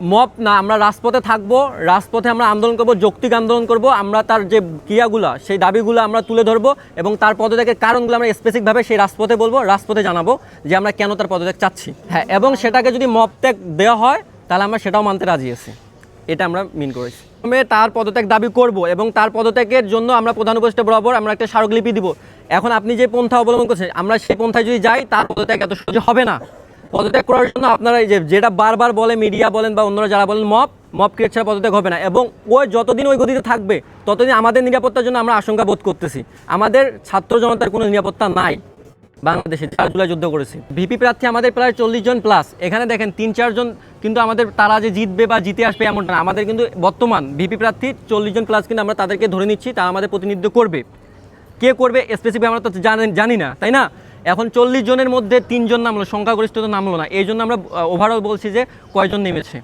Mop না আমরা রাজপথে থাকব রাজপথে আমরা আন্দোলন করব যৌক্তিক আন্দোলন করব আমরা তার যে ক্রিয়াগুলো সেই দাবিগুলো আমরা তুলে ধরবো এবং তার পদত্যাগের কারণগুলো আমরা স্পেসিফিকভাবে সেই রাজপথে বলব রাজপথে জানাব যে আমরা কেন তার পদত্যাগ চাচ্ছি। হ্যাঁ এবং সেটাকে যদি মপ ত্যাগ দেওয়া হয় তাহলে আমরা সেটাও মানতে রাজি আছি। এটা আমরা মিন করেছি। প্রথমে তার পদত্যাগ দাবি করব এবং তার পদত্যাগের জন্য আমরা প্রধান উপদেষ্টা বরাবর আমরা একটা স্মারকলিপি দিব। এখন আপনি যে পন্থা অবলম্বন করছেন আমরা সেই পন্থায় যদি যাই তার পদত্যাগ এত সহজে হবে না। পদত্যাগ করার জন্য আপনারা এই যেটা বারবার বলে মিডিয়া বলেন বা অন্যরা যারা বলেন মপ মপ ক্রিয়েট ছাড়া পদত্যাগ হবে না। এবং ওই যতদিন ওই গতিতে থাকবে, ততদিন আমাদের নিরাপত্তার জন্য আমরা আশঙ্কা বোধ করতেছি। আমাদের ছাত্র জনতার কোনো নিরাপত্তা নাই বাংলাদেশে, চার জুলাই যুদ্ধ করেছে। ভিপি প্রার্থী আমাদের প্রায় চল্লিশ জন প্লাস এখানে দেখেন তিন চারজন কিন্তু আমাদের তারা যে জিতবে বা জিতে আসবে এমনটা না। আমাদের কিন্তু বর্তমান ভিপি প্রার্থী চল্লিশ জন প্লাস কিন্তু আমরা তাদেরকে ধরে নিচ্ছি, তারা আমাদের প্রতিনিধিত্ব করবে। কে করবে স্পেসিফিক আমরা তো জানি না, তাই না? এখন চল্লিশ জনের মধ্যে তিনজন নামলো সংখ্যাগরিষ্ঠ তো নামলো না। এই জন্য আমরা ওভারঅল বলছি যে কয়জন নেমেছে?